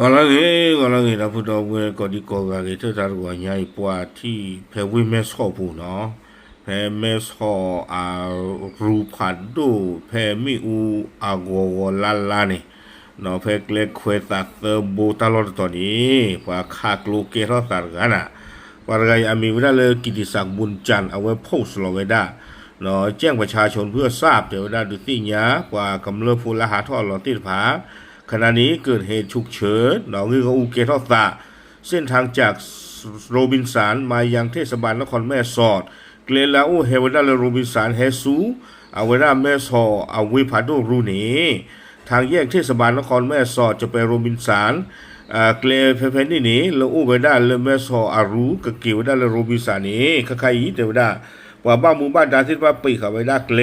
กาลังเอกาลังเอาะพุทธเวกอดีกอกาเกตตารกวาญาอิปวาที่เพวิเมสขอปูเนาะเพเมสขออารูปัดดูเพมิอูอากววลาลานี่เนาะเพื่อเล็กเวตัสบูตลอดตอนนี้พาคากลูกเกลอสากันอะวารกายอามีเวลาเลยกิติศักดิ์บุญจันทร์เอาไว้โพสโลเวดาเนาะแจ้งประชาชนเพื่อทราบเดี๋ยวได้ดูสิเนี้ยกว่ากำเริบพูลหาท่อหลอติดผา ขณะนี้เกิดเหตุฉุกเฉินเนาะคืออูเกทอดตะเส้นทางจากโรบินสันมายังเทศบาลนครแม่สอด เกลลาอูเฮวดาเละโรบินสันเฮซูอาเวลาแม่สอดอาวิพาโดรูนีทางแยกเทศบาลนครแม่สอดจะไปโรบินสันเกลเพเพนี่นี่เลอูเวดาเลแม่สอดอารูกเกิวดาเลโรบินสันนี่คใครอีเดวดาว่าบ้านมูบ้านดาทิตว่าปีเขาไปดักเล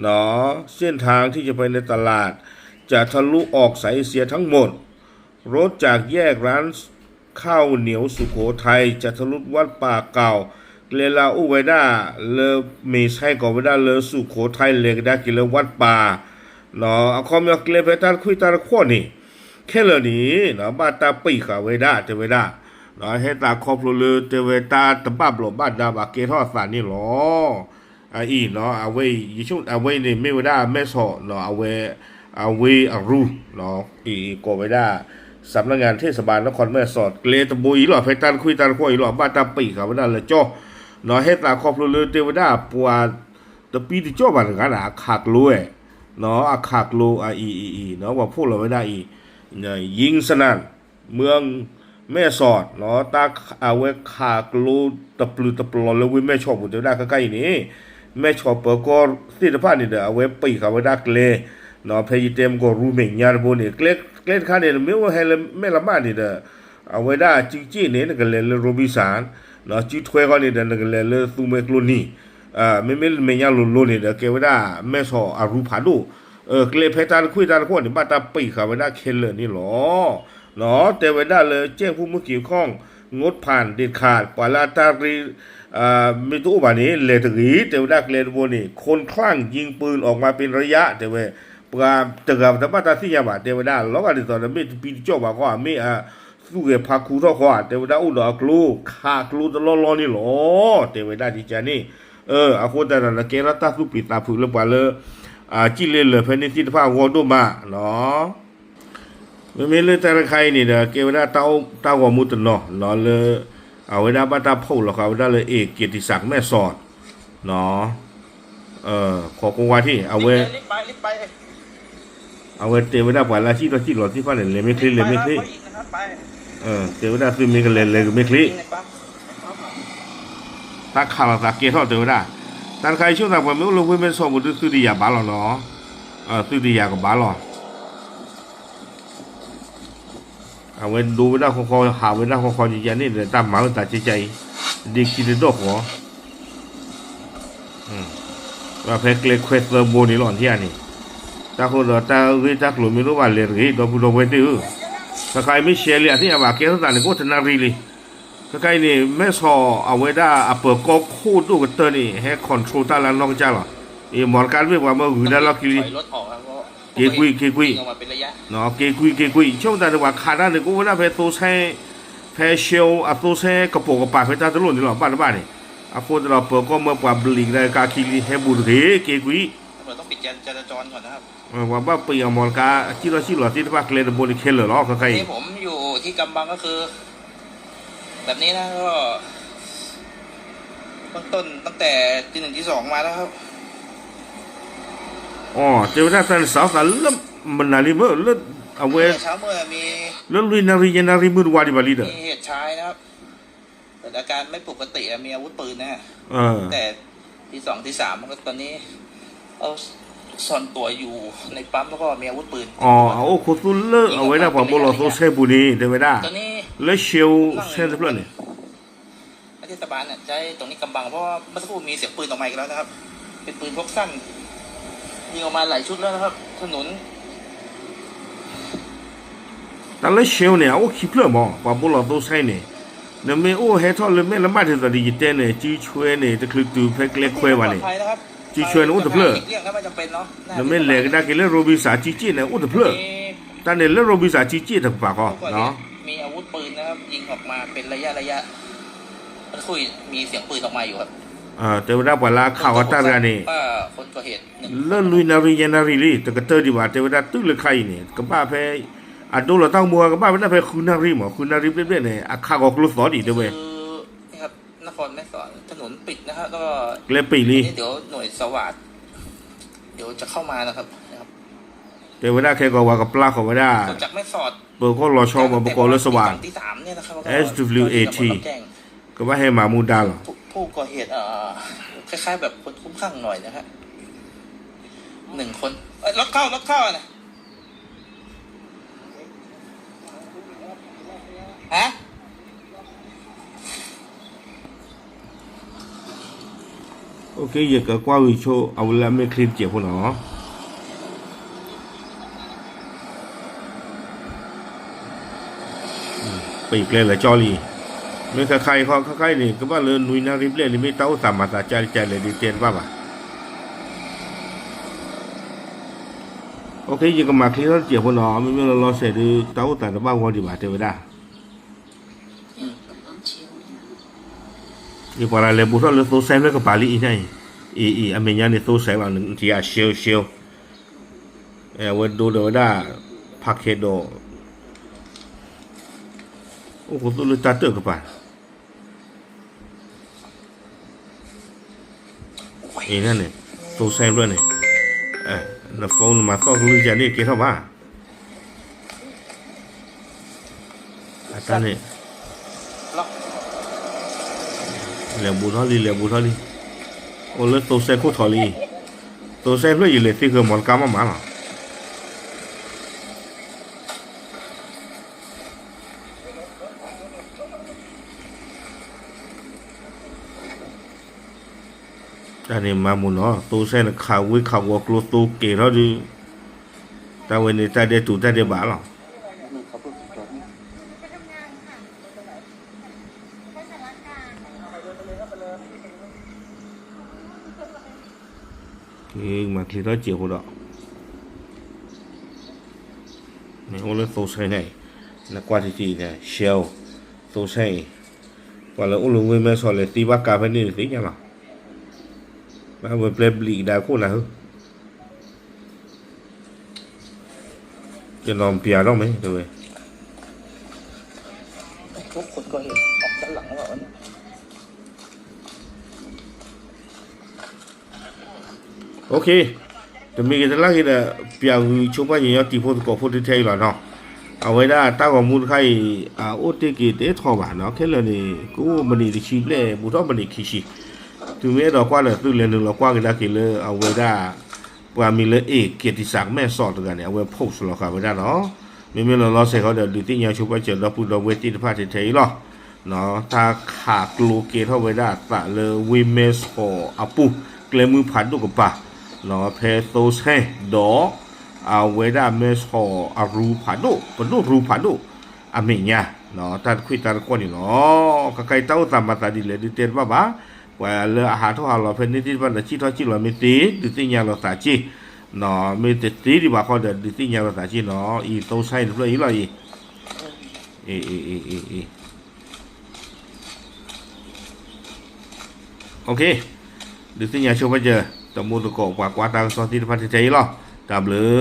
เนาะเส้นทางที่จะไปในตลาด จะทะลุออกใสเสียทั้งหมด รถจากแยกร้านข้าวเหนียวสุโขทัยจะทะลุวัดป่าเก่าเลลาอุไวดาเลเมีใช่กอวดาเลสุโขทัยเลกได้กิเลวัดป่าเนาะคอมยอกเลเปตาคุยตาขั้วนี่แค่เหล่านี้เนาะบ้าตาปีขาเวด้าเจเวด้าเนาะให้ตาครอบโลเลเจเวตาตบ้าบลบ้าดาบาเกทอดสานี่หรออะอีเนาะเอาไว้ยิ่งชุดเอาไว้นี่ไม่เวดาไม่สอเนาะเอาไว้ ni me da me so no a we a we a ru no i ko we da สำนักงานเทศบาลนครแม่สอดเกลตบุยหลอเพตันคุยตันคุยหลอบ้านตาปีเขาไม่ได้เลยจ้อเนาะเฮตาครอบครัวเลเทวดาปัวตะปีที่จ้อบ้านกันอะขาดรวยเนาะอาขาดรูอะอีอีอีเนาะว่าพูดเราไม่ได้อีเนี่ยยิงสนั่นเมืองแม่สอดเนาะตาเอาไว้ขากลูตะปลือตะปลอแล้ววิแม่ชอบผมจะได้ใกล้ๆนี้แม่ชอบเปิดก็สิทธิภาพนี่เด้อเอาไว้ปีกเอาไว้ดักเลยเนเพย์เต็มก็รู้เหม่งยาบนี่เกล็ดเกล็ดข้าเลย ไม่ว่าให้แม่ละมานี่เด้อเอาไว้ได้จริงๆเนี่ยก็เลยโรบิสันเนาะจีถ้วยก็นี่เด้อนักเลยเลยซูเมกลูนี่อ่าไม่ไม่ไม่ยาลุลุนี่เด้อเกว้ได้แม่สออารูผาดูเออเกล็ดเพตานคุยตานคนนี่บ้านตาปีกเอาไว้ได้เคลเลอร์นี่หรอเนาะแต่ไว้ได้เลยแจ้งผู้มือเกี่ยวข้องงดผ่านเด็ดขาดปาลาตารีอ่ามีตัวบานี้เลตรีแต่ว่าได้เลนโบนี่คนคลั่งยิงปืนออกมาเป็นระยะแต่ว่าปราตะกับตะปาตาที่ยาบาแต่ว่าได้ล็อกอะไรตอนนั้นไม่ปีจ่อมา ก็ไม่อะสู้กับพาคูท่อขวาแต่ว่าได้อุดอกลูขาคลูตลอดๆนี่หรอแต่ว่าได้ที่จานี่เอออาคนแต่ละเกลตาสุปิตาผูกแล้วปาเลยอ่าจิเลเลยเพนิติภาวอดมาเนาะไม่มีเลยแต่ละใครนี่เด้อเกวดาเต้าเต้าหัวมุตเนาะเนาะเลยเอาไว้ได้บ้านตาพูดหรอกเอาไว้ได้เลยเอกเกียรติศักดิ์แม่สอดเนาะเออขอคงว่าที่เอาไว้รีบไปรีบไป เอาไว้เตวด้ปล่อยละที่ตัวที่หลอดที่ฟ้าเลยเลยไม่คลิเลยไม่คลิเออเตวด้ซื้อมีกันเลยเลยไม่คลิในปั๊มตาขาลตาเกทอดเตว้ได้但ใครช่วงนั้นผมไม่รู้ว่าเป็นสอบุตรซื้อดียาบ้าหรอเนาะเออซื้อดียากับบ้าหรอเอาไว้ดูไว้ได้คอหาไว้ได้คอจริงๆนี่เดี๋ยวตามหมาตัดใจใจดีคิดดอกหัวอืมว่าเพลเล็กเควสเตอร์โบนี่หล่อนที่อันนี้ ตาคนเราตาเวตากลุ่มไม่รู้ว่าเรื่องนี้ตัวผู้ดอกเวนติวถ้าใครไม่เชียร์เลยที่อาบาเกียร์ต่างๆก็ถนัดรีเลยถ้าใครนี่ไม่สอเอาไว้ได้เอาเปิดก็คู่ตู้กันเตอร์นี่ให้คอนโทรลตาลังน้องจ้าหรอไอ้หมอนการเรียกว่าเมื่อหืนได้ล็อกกิลีเกกุยเกกุยเนาะเกกุยเกกุยช่วงแต่ว่าขาด้านนี่ก็ว่าไปตัวใช้แพเชลอัตโตเซกระโปงกระปาไปตาตะลุ่นนี่หรอบ้านบ้านนี่อาโฟตเราเปิดก็เมื่อปวาบลิงได้กาคิลีให้บุรีเกกุย จราจรก่อนนะครับว่าบ้าปีอมอนกาจิโรชิโรที่ว่าเคลนบนเคลเลอร์ล้อใครที่ผมอยู่ที่กำบังก็คือ แบบนี้นะก็เบื้องต้นตั้งแต่ที่หนึ่งที่สองมาแล้วครับอ๋อเจ้าหน้าที่สาวสาวเริ่มมันนาลีเมื่อเริ่มเอาไว้เช้าเมื่อมีเริ่มลุยนารียนารีมือวาดิบาลีเด้อมีเหตุชายนะครับเกิดอาการไม่ปกติอะมีอาวุธปืนนะฮะเออแต่ที่สองที่สามมันก็ตอนนี้เอา ซ่อนตัวอยู่ในปั๊มแล้วก็มีอาวุธปืนอ๋อเอาคุซุลเลอเอาไว้ได้พอบ่รอโซเซบุนีเด้ไม่ได้ตอนนี้แล้วเชลเซนเพื่อนนี่เทศบาลเนี่ยใช้ตรงนี้กำบังเพราะว่าเมื่อสักครู่มีเสียงปืนออกมาอีกแล้วนะครับ เป็นปืนพกสั้นยิงออกมาหลายชุดแล้วนะครับถนนแต่แล้วเชลเนี่ยเอาคิดเพื่อมอว่าบ่รอโซเซเนี่ยเนี่ยไม่โอ้เฮทอลเลยไม่ละมาที่ตอนนี้เต้เนี่ยจีช่วยเนี่ยตะคลึกตูเพกเล็กควว่าปลอนี่ดภัยนะครับจีช่วยนะอุตเพลอเลี่ยงถ้าไม่จำเป็นเนาะเนี่ย ไม่เหล็กได้กินแล้วโรบินสาจีจีเนี่ยอุตเพลอมีแต่เนี่ยแล้วเราวิสาจีจี้ถึงปากคอผู้ก่อเหเนาะตุมีอาวุธปืนนะครับยิงออกมาเป็นระยะระยะมันคุยมีเสียงปืนออกมาอยู่ครับอ่าแต่ว่าปลาข่าวตากันนี่ว่าคนก่อเหตุหนึ่งเลื่อนลุยนารียนารีลีแต่ก็เตอร์ดีว่าแต่ว่าตึกเลยใครเนี่ยก็บ้าแพ้อะดูเราต้องมัวก็บ้าไม่ได้แพ้คุณนารีหมอคุณนารีเป๊ะๆเนี่ยอะข้าก็กลุสอดีเด้อเว้ยคือ นี่ครับนครแม่สอดถนนปิดนะครับแล้วก็เลยปีลีนี่เดี๋ยวหน่วยสวัสดเดี๋ยวจะเข้ามานะครับนะครับแต่ว่าแค่ก็ว่ากับปลาเขาไม่ได้คนจากแม่สอดเปิดก็รอชอมาประกอบรถสว่างที่สามเนี่ยนะครับ SWAT แจ้งก็ว่าให้หมามูดาหรอผู้ผู้ก่อเหตุเอ่อคล้ายๆ แบบคนคุ้มข้างหน่อยนะฮะหนึ่งคนเอ้ยรถเข้ารถเข้าอะนะฮะ โอเคอย่าก็กว่าวิโชเอาละไม่คลิปเจ็บพว กเนาะไปอีกเลยละจอลีไม่ใครใครเขาใครนี่ก็ว่าเลยนุยนาริบเล่นี่ไม่เต้าสามาตาจใจเลยดีเจนว่าป่ะโอเคอย่าก็มาคลิปเจ็บพวกเนาะไม่ไม่เราเราเสร็จดีเต้าแต่ละบ้านวันดีบ่าเทวดา i para le busa le to sem le ka pali i nei i i a me nyane to sem an ti a shio shio e we do do da pakhe do o ko to le tato ka pa i na ne to sem le ne e phone mà to lu ja ne ke tho ba ta này. เหลือบุทอลีเหลือบุทอลีโอ้เลตัวเซโคทอลีตัวเซ่เพื่ออยู่เลยที่คือมอนกามาหมาหรอแต่นี่มามุนเนาะตัวเซ่ขาววิขาววัวกลัวตัวเก๋เท่าดีแต่วันนี้แต่เดี๋ยวตัวแต่เดี๋ยวบ้าหรอ cái mà khi đó chiều hôm đó này ô lên tô xe này là qua thì gì này shell tô xe quả là ô lùng với mẹ sò là tí bác cà phê này tí nhá nào mà vừa play bli đã cô là hư cái nòng bìa đó mấy rồi ทุกคนก่อเหตุออกด้าน ok thì mình cái lagi là bìa người chụp bao nhiêu tí phút có phút đi theo là nó à vậy đó ta còn muốn khai à ô tê kỳ tế thọ bản nó cái là này cũng mình đi chìm lệ bút đó mình đi khí xì từ mấy đó qua là từ lần được là qua cái đó cái là à vậy đó và mình là ế kia thì sáng mẹ sọt được cái này à vậy post là cả vậy đó nó mình mình là nó sẽ có được đi tin nhau chụp bao giờ nó phụ đó với tin phát thì thấy lo nó ta khá lô kia thôi vậy đó tại là women's for apu cáiมือพันตัวกับป่ လောဖေသောဆေဒေါအဝေဒမေသောအရူဖာဒိုပဒိုရူဖာဒိုအမေညာနော်တတ်ခွိတတ်ကွနီနော်ကကైတောတမတဒီလေဒီတေဘဘာဝါလအဟာထောဟာလောဖေနိတိဘလချီထောချီလောမီတီဒီတိညာလောစာချီနော်မီတီတီဒီဘာခေါ်တဲ့ဒီတိညာလောစာချီနော်ဤသုံးဆိုင်လွှဲဤလောဤအေးအေးအေးအေးအေးโอเคဒီစညာချုပ်ပဲကြ ตะมูตะโกกว่ากว่าตาสวัสดีพันธ์ใจหรอตามหรือ